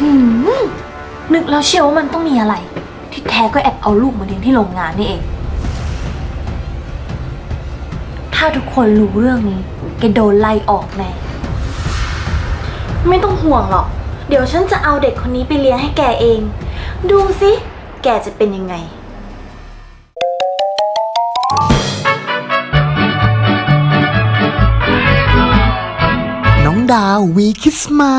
หืมนึกแล้วเชียวว่ามันต้องมีอะไร ที่แท้ก็แอบเอาลูกมาเลี้ยงที่โรงงานนี่เอง ถ้าทุกคนรู้เรื่องนี้แกโดนไล่ออกแน่ไม่ต้องห่วงหรอก เดี๋ยวฉันจะเอาเด็กคนนี้ไปเลี้ยงให้แกเอง ดูสิแกจะเป็นยังไง น้องดาววีคิสมา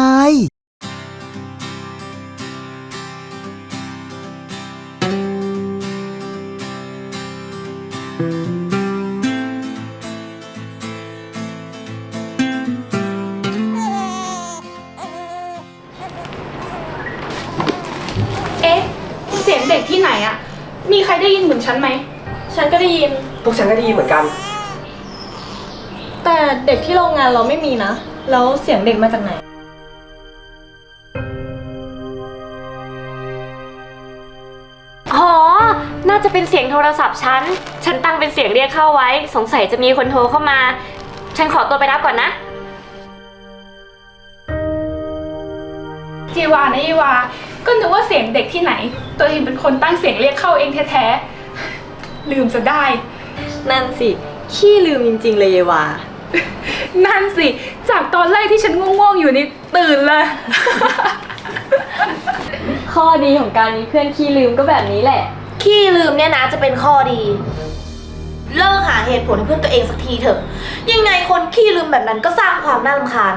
ที่ไหนอะมีใครได้ยินเหมือนฉันไหม ฉันก็ได้ยิน พวกฉันก็ได้ยินเหมือนกัน แต่เด็กที่โรงงานเราไม่มีนะ แล้วเสียงเด็กมาจากไหน อ๋อ น่าจะเป็นเสียงโทรศัพท์ฉัน ฉันตั้งเป็นเสียงเรียกเข้าไว้ สงสัยจะมีคนโทรเข้ามา ฉันขอตัวไปรับก่อนนะเยวานะเยวา ก็นึกว่าเสียงเด็กที่ไหน ตัวเองเป็นคนตั้งเสียงเรียกเข้าเองแท้ๆ ลืมจะได้ นั่นสิ ขี้ลืมจริง ๆ เลยเยวา นั่นสิ จากตอนแรกที่ฉันง่วงๆอยู่นี่ตื่นเลย ข้อดีของการมีเพื่อนขี้ลืมก็แบบนี้แหละ ขี้ลืมเนี่ยนะจะเป็นข้อดี เลิกหาเหตุผลให้เพื่อนตัวเองสักทีเถอะ ยังไงคนขี้ลืมแบบนั้นก็สร้างความน่ารำคาญ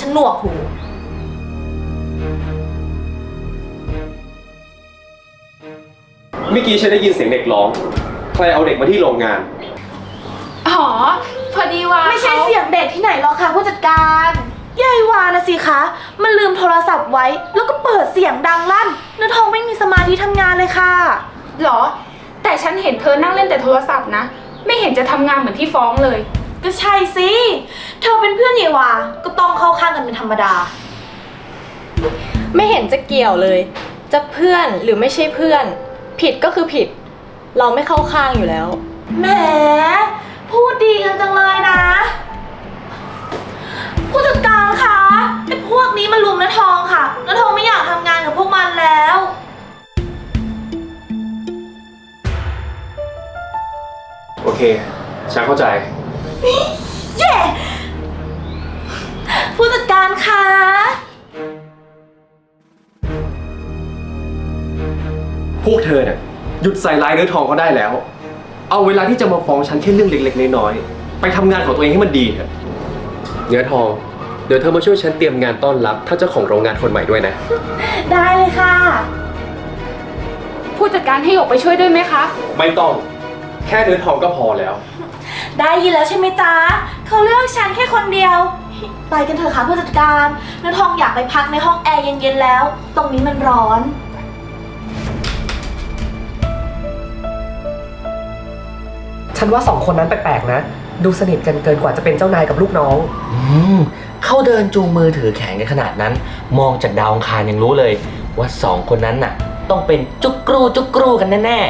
ฉันหนวกหู เมื่อกี้ฉันได้ยินเสียงเด็กร้อง ใครเอาเด็กมาที่โรงงาน อ๋อ พอดีว่าไม่ใช่ขาเสียงเด็กที่ไหนหรอกค่ะผู้จัดการยายวานะสิคะ มันลืมโทรศัพท์ไว้ แล้วก็เปิดเสียงดังลั่นเนื้อทองไม่มีสมาธิทำงานเลยค่ะ หรอ แต่ฉันเห็นเธอนั่งเล่นแต่โทรศัพท์นะ ไม่เห็นจะทำงานเหมือนที่ฟ้องเลย ก็ใช่สิ เธอเป็นเพื่อนยายวา ก็ต้องเข้าข้างกันเป็นธรรมดา ไม่เห็นจะเกี่ยวเลย จะเพื่อนหรือไม่ใช่เพื่อน ผิดก็คือผิด เราไม่เข้าข้างอยู่แล้ว แหม พูดดีกันจังเลยนะ ผู้จัดการคะไอ้พวกนี้มันลุมนะทองค่ะนะทองไม่อยากทำงานกับพวกมันแล้ว โอเคฉันเข้าใจ เย่ผู้จัดการคะ พวกเธอเนี่ยหยุดใส่ร้ายเนื้อทองเขาได้แล้ว เอาเวลาที่จะมาฟ้องฉันแค่เรื่องเล็กๆน้อยๆไปทำงานของตัวเองให้มันดีเถอะเนื้อทอง เดี๋ยวเธอมาช่วยฉันเตรียมงานต้อนรับท่านเจ้าของโรงงานคนใหม่ด้วยนะ ได้เลยค่ะ ผู้จัดการให้หยกไปช่วยด้วยไหมคะ ไม่ต้อง แค่เนื้อทองก็พอแล้ว ได้ยินแล้วใช่ไหมจ๊ะเขาเลือกฉันแค่คนเดียว ไปกันเถอะค่ะผู้จัดการเนื้อทองอยากไปพักในห้องแอร์เย็นๆแล้ว ตรงนี้มันร้อน ฉันว่าสองคนนั้นแปลกๆนะ ดูสนิทกันเกินกว่าจะเป็นเจ้านายกับลูกน้อง อืมเขาเดินจูงมือถือแขนกันขนาดนั้น มองจากดาวอังคารยังรู้เลย ว่าสองคนนั้นน่ะ ต้องเป็นจุกกรูจุกกรูกันแน่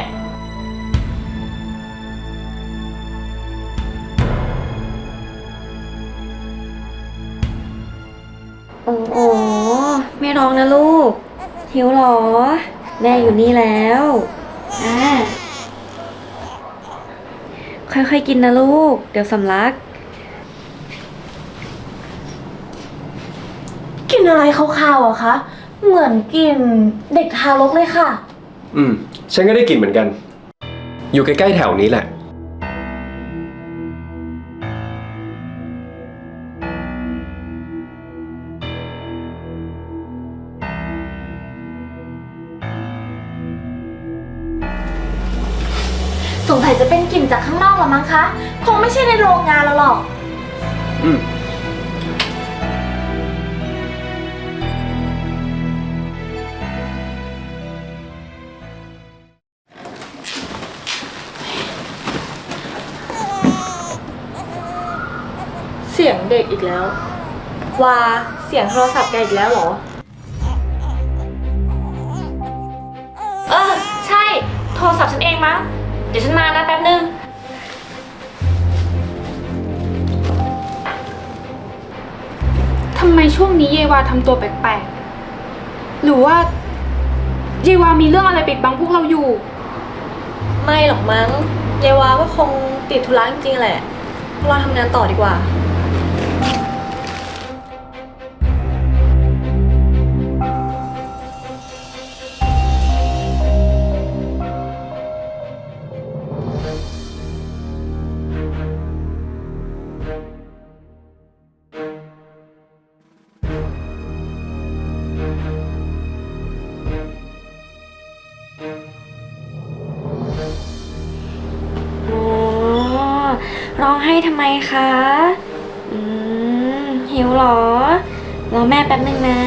โอ้โหไม่ร้องนะลูก หิวเหรอ แม่อยู่นี่แล้ว อ่า ค่อยๆกินนะลูก เดี๋ยวสำลักกินอะไรคาวๆอะคะ เหมือนกินเด็กทารกเลยค่ะ อืม ฉันก็ได้กลิ่นเหมือนกัน อยู่ใกล้ๆแถวนี้แหละ สงสัยจะเป็นกลิ่นจากข้างนอกละมั้งคะ คงไม่ใช่ในโรงงานแล้วหรอก อืม เสียงเด็กอีกแล้วว่าเสียงโทรศัพท์แกอีกแล้วเหรอ เออ ใช่ โทรศัพท์ฉันเองมั้ง เดี๋ยวฉันมานะแป๊บนึง ทำไมช่วงนี้เยวาทำตัวแปลกหรือว่ายายวามีเรื่องอะไรปิดบังพวกเราอยู่ ไม่หรอกมั้งเยวาก็คงติดธุระจริงๆแหละพวกเราทำงานต่อดีกว่า คะ อืม หิวเหรอ รอแม่แป๊บนึงนะ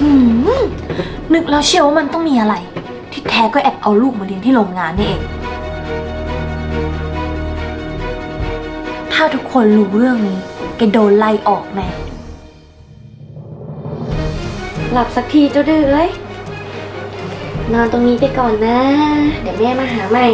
หืมนึกแล้วเชียวว่ามันต้องมีอะไร ที่แท้ก็แอบเอาลูกมาเลี้ยงที่โรงงานนี่เอง ถ้าทุกคนรู้เรื่องนี้แกโดนไล่ออกแน่หลับสักทีเจ้าดื้อเอ้ยนอนตรงนี้ไปก่อนนะ เดี๋ยวแม่มาหาใหม่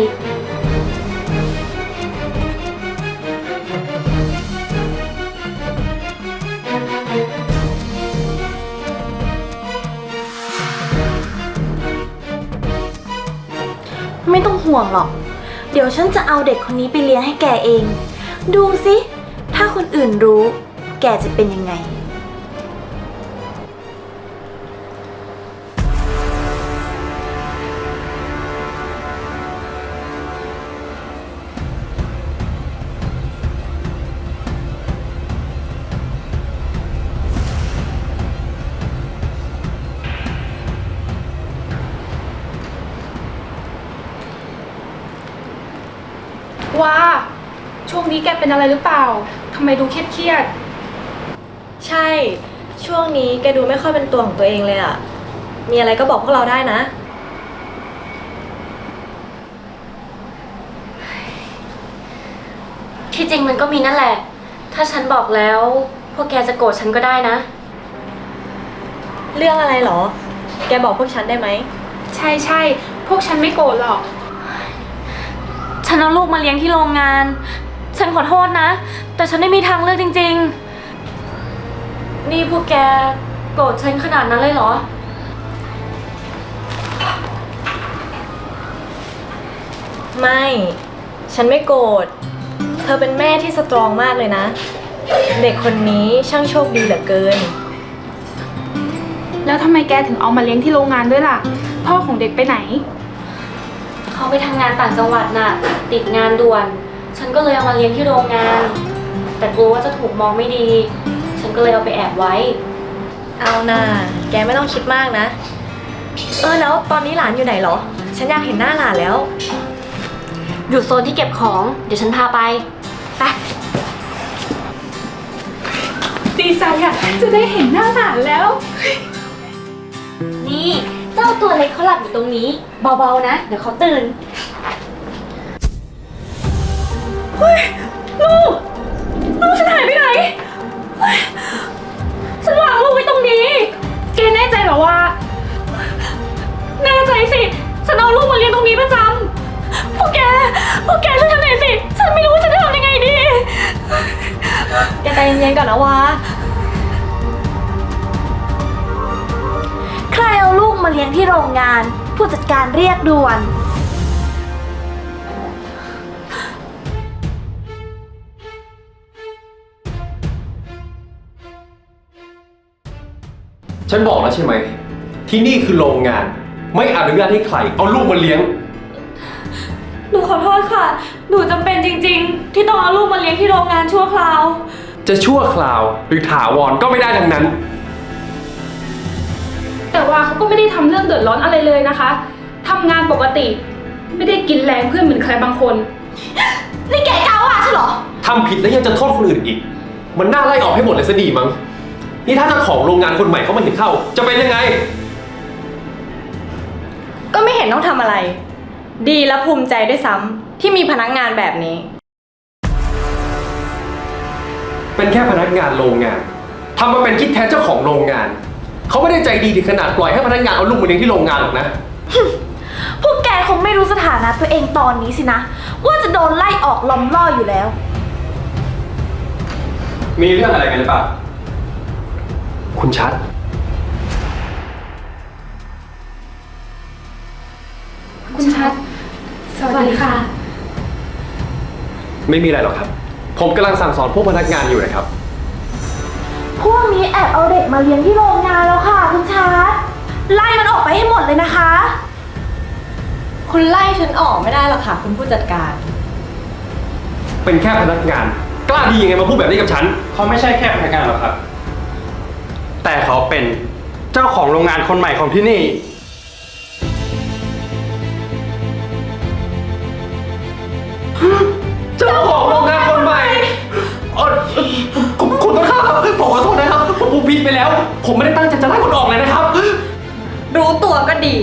ไม่ต้องห่วงหรอก เดี๋ยวฉันจะเอาเด็กคนนี้ไปเลี้ยงให้แกเอง ดูสิ ถ้าคนอื่นรู้ แกจะเป็นยังไง ช่วงนี้แกเป็นอะไรหรือเปล่า ทำไมดูเครียดใช่ ช่วงนี้แกดูไม่ค่อยเป็นตัวของตัวเองเลยอะมีอะไรก็บอกพวกเราได้นะ ที่จริงมันก็มีนั่นแหละ ถ้าฉันบอกแล้ว พวกแกจะโกรธฉันก็ได้นะ เรื่องอะไรเหรอ แกบอกพวกฉันได้ไหม ๆ ใช่ใช่ พวกฉันไม่โกรธหรอก ฉันเอาลูกมาเลี้ยงที่โรงงาน ฉันขอโทษนะ แต่ฉันไม่มีทางเลือกจริง ๆ นี่พวกแกโกรธฉันขนาดนั้นเลยเหรอ ไม่ ฉันไม่โกรธ เธอเป็นแม่ที่สตรองมากเลยนะ เด็กคนนี้ช่างโชคดีเหลือเกิน แล้วทำไมแกถึงเอามาเลี้ยงที่โรงงานด้วยล่ะ พ่อของเด็กไปไหน เขาไปทำงานต่างจังหวัดน่ะ ติดงานด่วน ฉันก็เลยเอามาเลี้ยงที่โรงงาน แต่กลัวว่าจะถูกมองไม่ดี ฉันก็เลยเอาไปแอบไว้ เอาน่าแกไม่ต้องคิดมากนะ เออแล้วตอนนี้หลานอยู่ไหนเหรอ ฉันอยากเห็นหน้าหลานแล้ว อยู่โซนที่เก็บของ เดี๋ยวฉันพาไป ไป ดีใจอะจะได้เห็นหน้าหลานแล้ว นี่ เจ้าตัวเล็กเขาหลับอยู่ตรงนี้ เบาๆนะ เดี๋ยวเขาตื่น ลูกฉันหายไปไหนเฮ้ยฉันวางลูกไว้ตรงนี้ แกแน่ใจเหรอว่า แน่ใจสิ ฉันเอาลูกมาเลี้ยงตรงนี้ประจำพวกแก พวกแกช่วยฉันหน่อยสิ ฉันไม่รู้ว่าฉันจะทำยังไงดี แกใจเย็นๆก่อนนะวาใครเอาลูกมาเลี้ยงที่โรงงาน ผู้จัดการเรียกด่วน ฉันบอกแล้วใช่ไหม ที่นี่คือโรงงาน ไม่อนุญาตให้ใคร เอาลูกมาเลี้ยง หนูขอโทษค่ะ หนูจำเป็นจริงๆ ที่ต้องเอาลูกมาเลี้ยงที่โรงงานชั่วคราว จะชั่วคราวหรือถาวรก็ไม่ได้ทั้งนั้น แต่ว่าเขาก็ไม่ได้ทำเรื่องเดือดร้อนอะไรเลยนะคะทำงานปกติ ไม่ได้กินแรงเพื่อนเหมือนใครบางคน นี่แกกล้าว่าใช่เหรอ ทำผิดแล้วยังจะโทษคนอื่นอีก มันน่าไล่ออกให้หมดเลยซะดีมั้ง นี่ถ้าเจ้าของโรงงานคนใหม่เขามาเห็นเข้า จะเป็นยังไง ก็ไม่เห็นต้องทำอะไร ดีและภูมิใจด้วยซ้ำที่มีพนักงานแบบนี้ เป็นแค่พนักงานโรงงานทำมาเป็นคิดแทนเจ้าของโรงงาน เขาไม่ได้ใจดีถึงขนาดปล่อยให้พนักงานเอาลูกมาเลี้ยงที่โรงงานหรอกนะ พวกแกคงไม่รู้สถานะตัวเองตอนนี้สินะ ว่าจะโดนไล่ออกล้อมล่ออยู่แล้ว มีเรื่องอะไรกันหรือเปล่า คุณชัด คุณชัด สวัสดีค่ะ ไม่มีอะไรหรอกครับ ผมกำลังสั่งสอนพวกพนักงานอยู่นะครับ พวกนี้แอบเอาเด็กมาเลี้ยงที่โรงงานแล้วค่ะ คุณชัด ไล่มันออกไปให้หมดเลยนะคะ คุณไล่ฉันออกไม่ได้หรอกค่ะ คุณผู้จัดการ เป็นแค่พนักงาน กล้าดียังไงมาพูดแบบนี้กับฉัน เขาไม่ใช่แค่พนักงานหรอกครับ แต่เขาเป็นเจ้าของโรงงานคนใหม่ของที่นี่ เจ้าของโรงงานคนใหม่เอ่อคุณคุณต้นข้าวครับผมขอโทษนะครับ ผมผมผิดไปแล้ว ผมไม่ได้ตั้งใจจะไล่คนออกเลยนะครับ รู้ตัวก็ดี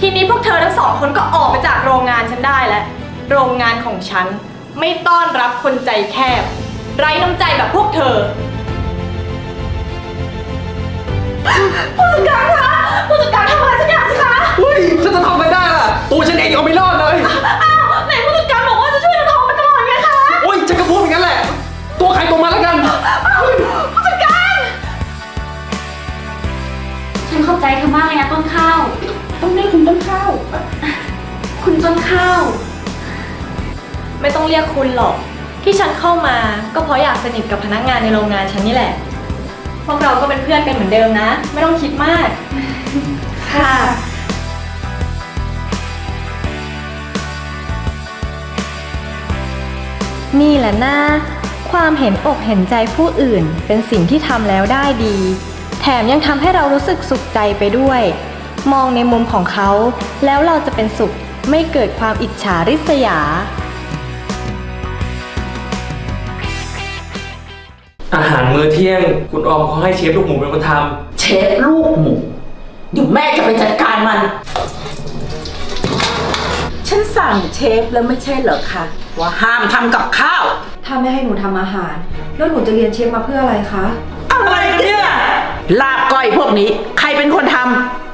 ทีนี้พวกเธอทั้งสองคนก็ออกไปจากโรงงานฉันได้แล้ว โรงงานของฉัน ไม่ต้อนรับคนใจแคบ ไร้น้ำใจแบบพวกเธอ ผู้จัดการคะผู้จัดการทำอะไรสักอย่างสิคะ เฮ้ยฉันจะทำอะไรได้ล่ะ ตัวฉันเองยังเอาไม่รอดเลยอ้าวไหนผู้จัดการบอกว่าจะช่วยนางทองมาตลอดไงคะ โอ้ยฉันก็พูดอย่างนั้นแหละ ตัวใครตัวมันแล้วกัน ผู้จัดการ ฉันเข้าใจเธอมากเลยนะต้นข้าว ต้องเรียกคุณต้นข้าว คุณต้นข้าว ไม่ต้องเรียกคุณหรอก ที่ฉันเข้ามาก็เพราะอยากสนิทกับพนักงานในโรงงานฉันนี่แหละ พวกเราก็เป็นเพื่อนกันเหมือนเดิมนะ ไม่ต้องคิดมาก ค่ะ นี่แหละนะความเห็นอกเห็นใจผู้อื่นเป็นสิ่งที่ทำแล้วได้ดี แถมยังทำให้เรารู้สึกสุขใจไปด้วย มองในมุมของเขา แล้วเราจะเป็นสุขไม่เกิดความอิจฉาริษยา อาหารมื้อเที่ยง คุณออมเขาให้เชฟลูกหมูเป็นคนทเชฟลูกหมู เดี๋ยวแม่จะไปจัดการมัน ฉันสั่งเชฟแล้วไม่ใช่เหรอคะว่าห้ามทำกับข้าว ถ้าไม่ให้หนูทำอาหาร แล้วหนูจะเรียนเชฟมาเพื่ออะไรคะ อะไรกันเนี่ย ลาบก้อยพวกนี้ ใครเป็นคนทำ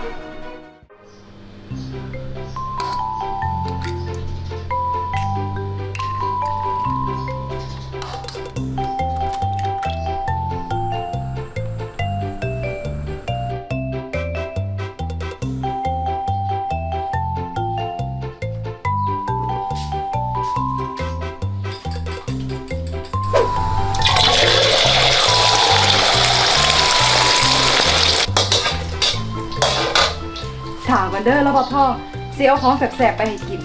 เด้อแล้วพ่อเสียเอาของแสบๆไปให้กิน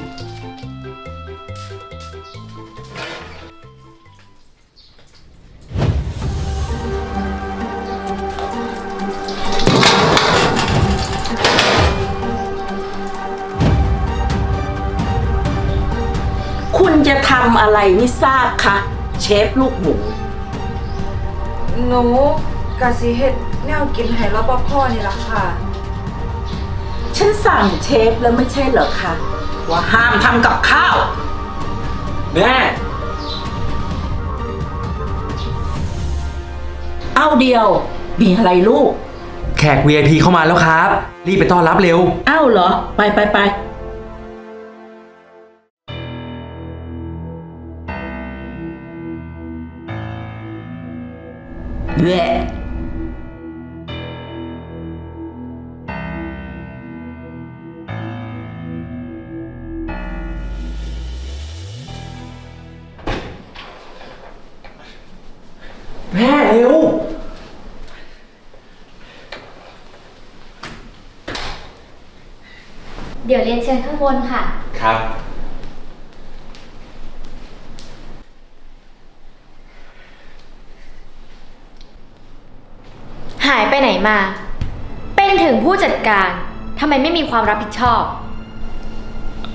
คุณจะทำอะไรไม่ทราบคะเชฟลูกหมูหนูกะสิเฮ็ดแนวกินให้รปภนี่ล่ะค่ะ ฉันสั่งเชฟแล้วไม่ใช่เหรอคะว่าห้ามทำกับข้าวำแม่ เอาเดียว มีอะไรลูก แขก VIP เข้ามาแล้วครับ รีบไปต้อนรับเร็ว เอ้าเหรอ ไปไปไปแห ม่เร็ว เดี๋ยวเรียนเชิญข้างบนค่ะ ครับ หายไปไหนมา เป็นถึงผู้จัดการทำไมไม่มีความรับผิดชอบ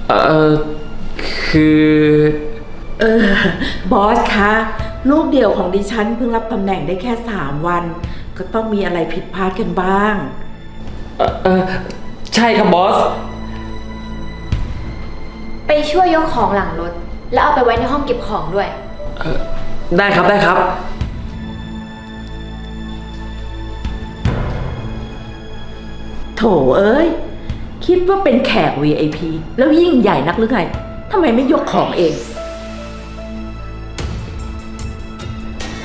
เออคือ เออบอสคะ ลูกเดียวของดิฉันเพิ่งรับตำแหน่งได้แค่สามวัน ก็ต้องมีอะไรผิดพลาดกันบ้าง เออเออใช่ครับบอส ไปช่วยยกของหลังรถ แล้วเอาไปไว้ในห้องเก็บของด้วย ได้ครับได้ครับ โถเอ้ย คิดว่าเป็นแขก VIP แล้วยิ่งใหญ่นักหรือไงทำไมไม่ยกของเอง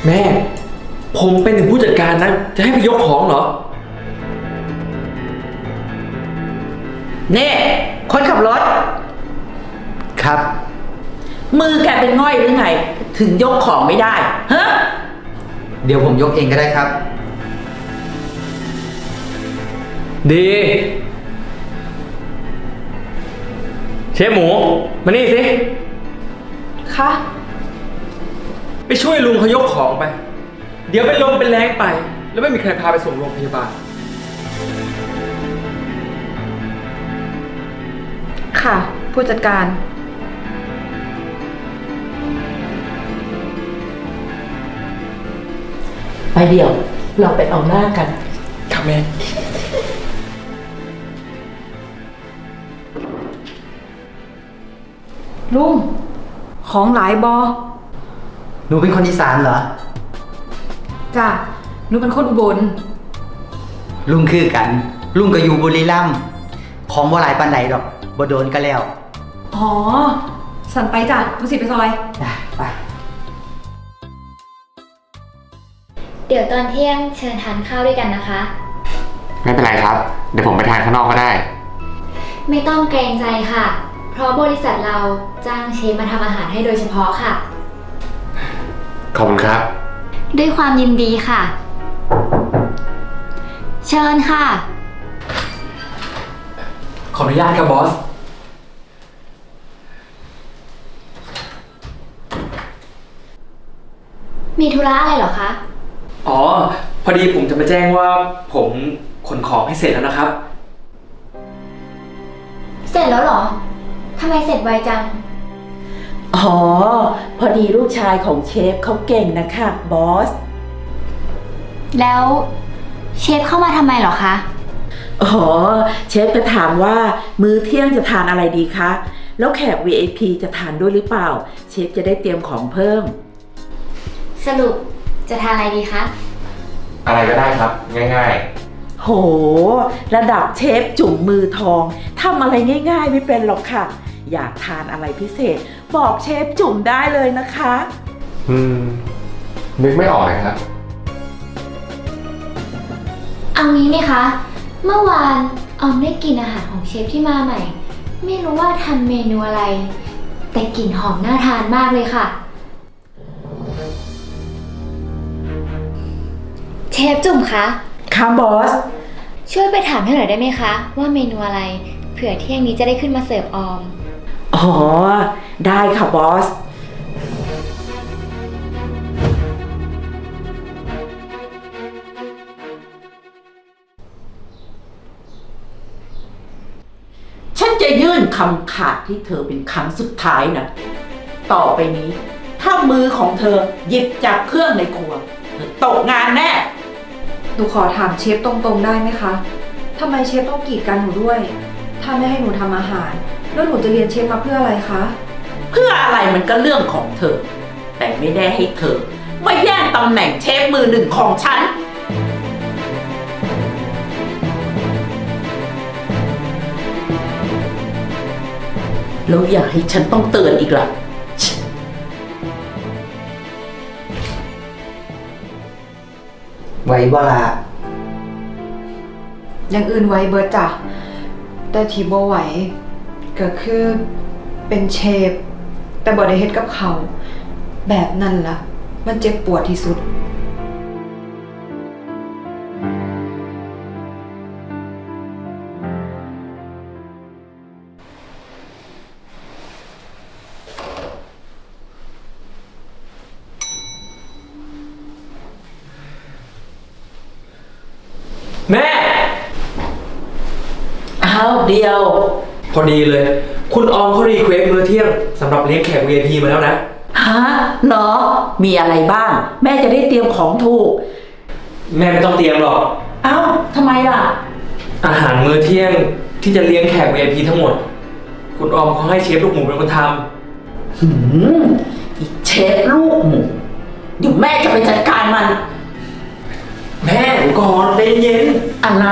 แม่ ผมเป็นถึงผู้จัดการนะ จะให้ไปยกของเหรอ เน่คนขับรถ ครับ มือแกเป็นง่อยหรือไง ถึงยกของไม่ได้ฮะเดี๋ยวผมยกเองก็ได้ครับ ดี เชฟหมู มานี่สิ คะ ไปช่วยลุงเขายกของไป เดี๋ยวเป็นลมเป็นแรงไป แล้วไม่มีใครพาไปส่งโรงพยาบาล ค่ะ ผู้จัดการ ไปเดี๋ยว เราไปเอาหน้ากัน ครับแม่ ลุงของหลายบอ หนูเป็นคนอีสานเหรอ จ้ะหนูเป็นคนอุบล ลุงคือกัน ลุงก็อยู่บุรีรัมย์ของบ่หลายปันใดดอกบ่โดนก็แล้วอ๋อ สั่นไปจ้ะมุสิไปซอยไป เดี๋ยวตอนเที่ยงเชิญทานข้าวด้วยกันนะคะ ไม่เป็นไรครับ เดี๋ยวผมไปทานข้างนอกก็ได้ ไม่ต้องเกรงใจค่ะ เพราะบริษัทเราจ้างเชฟมาทำอาหารให้โดยเฉพาะค่ะ ขอบคุณครับ ด้วยความยินดีค่ะ เชิญค่ะ ขออนุญาตครับบอส มีธุระอะไรเหรอคะ อ๋อ พอดีผมจะมาแจ้งว่าผมขนของให้เสร็จแล้วนะครับ เสร็จแล้วเหรอทำไมเสร็จไวจัง อ๋อ พอดีลูกชายของเชฟเขาเก่งนะคะบอส แล้วเชฟเข้ามาทำไมเหรอคะ อ๋อ เชฟจะถามว่ามื้อเที่ยงจะทานอะไรดีคะ แล้วแขก VIP จะทานด้วยหรือเปล่า เชฟจะได้เตรียมของเพิ่ม สรุปจะทานอะไรดีคะ อะไรก็ได้ครับ ง่ายโห ระดับเชฟจุ่มมือทองทำอะไรง่ายๆไม่เป็นหรอกค่ะ อยากทานอะไรพิเศษ บอกเชฟจุ่มได้เลยนะคะๆอืม นึกไม่ออกเลยครับ เอางี้ไหมคะ เมื่อวานออมได้กินอาหารของเชฟที่มาใหม่ ไม่รู้ว่าทำเมนูอะไร แต่กลิ่นหอมน่าทานมากเลยค่ะ เชฟจุ่มคะ ค่ะบอส ช่วยไปถามให้หน่อยได้ไหมคะ ว่าเมนูอะไร เผื่อเที่ยงนี้จะได้ขึ้นมาเสิร์ฟออม อ๋อ ได้ค่ะบอส ฉันจะยื่นคำขาดที่เธอเป็นครั้งสุดท้ายนะ ต่อไปนี้ ถ้ามือของเธอหยิบจับเครื่องในครัว เธอตกงานแน่ หนูขอถามเชฟตรงๆได้ไหมคะ ทำไมเชฟต้องกีดกันหนูด้วย ถ้าไม่ให้หนูทำอาหาร แล้วหนูจะเรียนเชฟมาเพื่ออะไรคะ เพื่ออะไรมันก็เรื่องของเธอ แต่ไม่ได้ให้เธอมาแย่งตำแหน่งเชฟมือหนึ่งของฉัน แล้วอย่าให้ฉันต้องเตือนอีกล่ะ ไว้บ่ละอย่างอื่นไว้เบิร์ดจ้ะแต่ที่บ่ไหว ก็คือเป็นเชฟ แต่บ่ได้เฮ็ดกับเขา แบบนั้นล่ะ มันเจ็บปวดที่สุด แม่ อ้าวเดียว พอดีเลย คุณออมเขารีเควสมื้อเที่ยงสำหรับเลี้ยงแขก VIP มาแล้วนะ ฮะเหรอ มีอะไรบ้าง แม่จะได้เตรียมของถูก แม่ไม่ต้องเตรียมหรอก เอ้าทำไมล่ะ อาหารมื้อเที่ยงที่จะเลี้ยงแขก VIP ทั้งหมด คุณออมเขาให้เชฟลูกหมูเป็นคนทหืมอีเชฟลูกหมูเดี๋ยวแม่จะไปจัดการมันำแม่ก่อนใจเย็นอะไร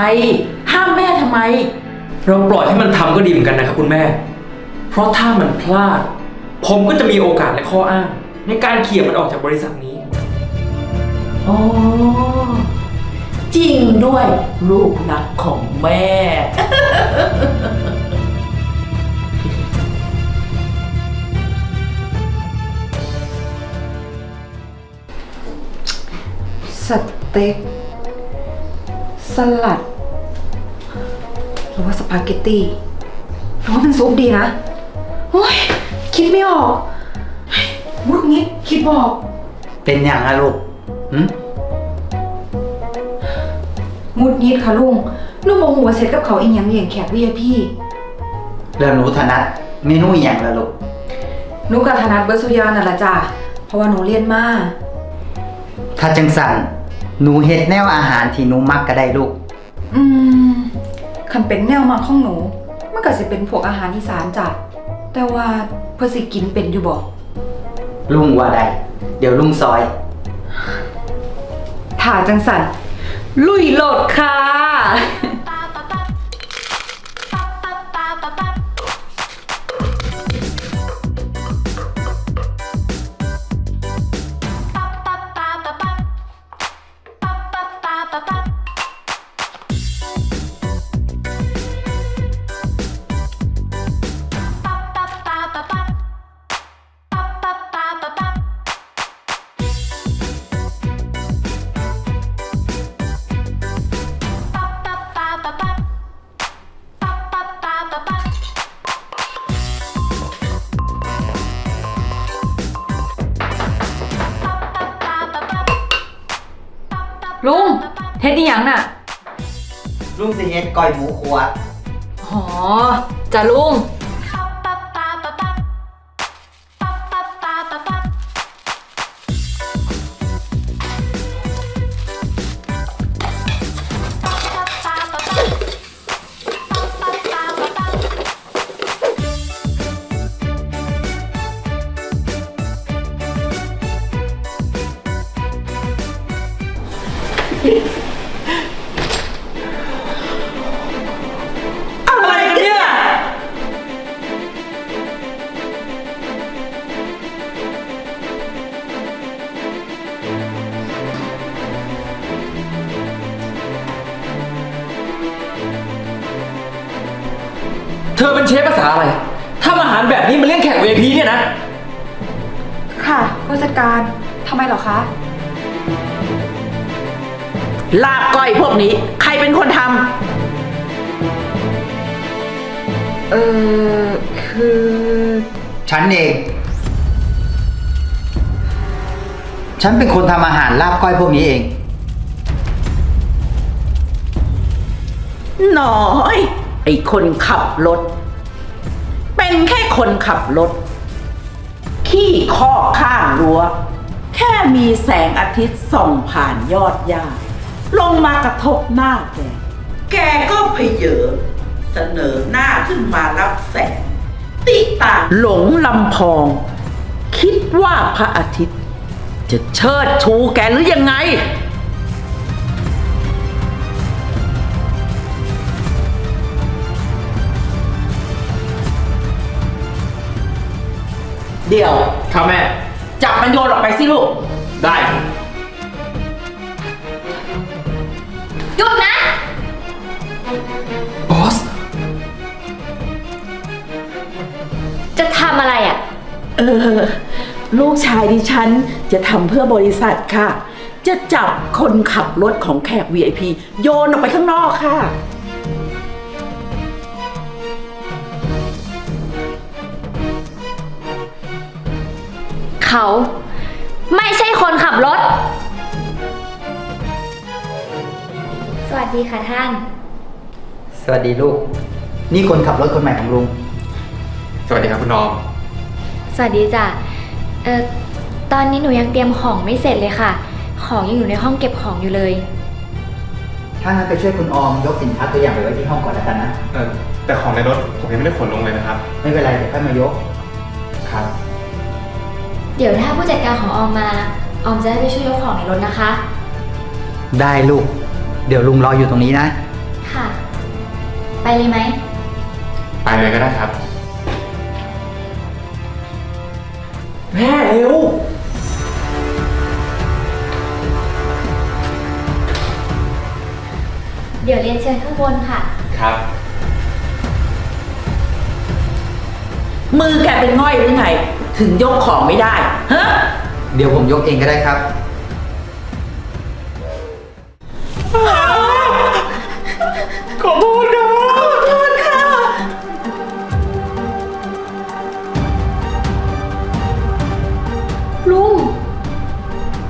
ห้ามแม่ทำไม เราปล่อยให้มันทำก็ดีเหมือนกันนะครับคุณแม่ เพราะถ้ามันพลาด ผมก็จะมีโอกาสและข้ออ้าง ในการเขี่ยมันออกจากบริษัทนี้ อ๋อ จริงด้วยลูกนักของแม่ สเต็กสลัด รือว่าสปาเกตตี้หรือว่าเป็นซุปดีนะโอ้ยคิดไม่ออกเฮ้ยมุกนี้คิดบออก เป็นอย่างอะลูกหืมงุดยิดค่ะลุงลุงโมโหว่าเสร็จกับเขาอีกอย่างเลี้ยงแขก VIP แล้วหนูถนัดเมนูอหย่างละลูกหนูกับธนัดเบิร์สุยานั่นละจ้ะเพราะว่าหนูเรียนมาถ้าจังสันหนูเฮ็ดแนวอาหารที่หนูมักก็ได้ลูก อืม คันเป็นแนวมาของหนู มันก็สิเป็นพวกอาหารอีสานจ้ะแต่ว่าเพื่อสิกินเป็นอยู่บ่ลุงว่าได้เดี๋ยวลุงซอย ถ่าจังสันลุยโหลดค่ะ ก้อยหมูขวด อ๋อจะลุง ฉันเอง ฉันเป็นคนทำอาหารลาบก้อยพวกนี้เองน่อย ไอ้คนขับรถ เป็นแค่คนขับรถ ขี้คอกข้างรั้ว แค่มีแสงอาทิตย์ส่องผ่านยอดหญ้าลงมากระทบหน้าแก แกก็เพเยอเสนอหน้าขึ้นมารับแสง ติตาหลงลำพอง คิดว่าพระอาทิตย์ จะเชิดชูแกหรือยังไง เดี๋ยว ครับแม่ จับมันโยนออกไปสิลูก ได้ เออ ลูกชายดิฉันจะทำเพื่อบริษัทค่ะ จะจับคนขับรถของแขก VIP โยนออกไปข้างนอกค่ะ เขาไม่ใช่คนขับรถ สวัสดีค่ะท่าน สวัสดีลูก นี่คนขับรถคนใหม่ของลุง สวัสดีครับคุณน้อม สวัสดีจ้ะเอ่อตอนนี้หนูยังเตรียมของไม่เสร็จเลยค่ะ ของยังอยู่ในห้องเก็บของอยู่เลย ถ้างั้นไปช่วยคุณออมยกสินค้าตัวอย่างไปไว้ที่ห้องก่อนแล้วกันนะ เออแต่ของในรถผมยังไม่ได้ขนลงเลยนะครับ ไม่เป็นไรเดี๋ยวค่อยมายก ครับ เดี๋ยวถ้าผู้จัดการของออมมา ออมจะได้ไปช่วยยกของในรถนะคะ ได้ลูก เดี๋ยวลุงรออยู่ตรงนี้นะ ค่ะ ไปเลยไหม ไปเลยก็ได้ครับ แม่เอวเดี๋ยวเรียนเชิญข้างบนค่ะ ครับ มือแกเป็นง่อยหรือไง ถึงยกของไม่ได้เฮะเดี๋ยวผมยกเองก็ได้ครับ ขอโทษครับ ลุง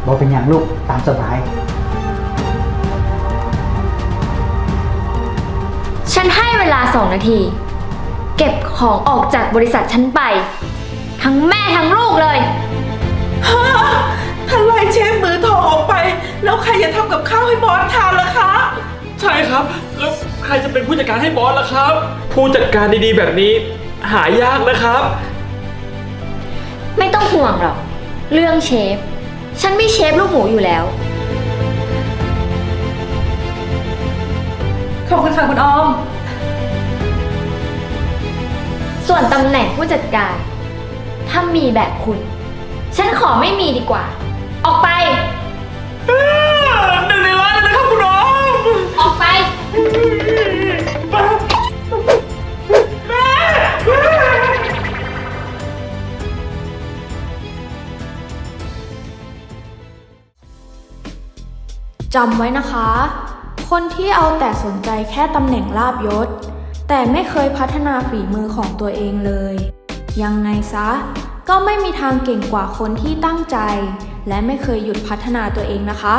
บอกเป็นอย่างลูกตามสบาย ฉันให้เวลาสองนาที เก็บของออกจากบริษัทฉันไป ทั้งแม่ทั้งลูกเลย ฮะถ้าไล่เชฟมือทองออกไป แล้วใครจะทำกับข้าวให้บอสทานล่ะคะ ใช่ครับ แล้วใครจะเป็นผู้จัดการให้บอสล่ะครับ ผู้จัดการดีๆแบบนี้ หายากนะครับ ไม่ต้องห่วงหรอก เรื่องเชฟ ฉันมีเชฟลูกหมูอยู่แล้ว ขอบคุณค่ะคุณออม ส่วนตำแหน่งผู้จัดการ ถ้ามีแบบคุณ ฉันขอไม่มีดีกว่า ออกไป จำไว้นะคะ คนที่เอาแต่สนใจแค่ตำแหน่งลาบยศ แต่ไม่เคยพัฒนาฝีมือของตัวเองเลย ยังไงซะ ก็ไม่มีทางเก่งกว่าคนที่ตั้งใจ และไม่เคยหยุดพัฒนาตัวเองนะคะ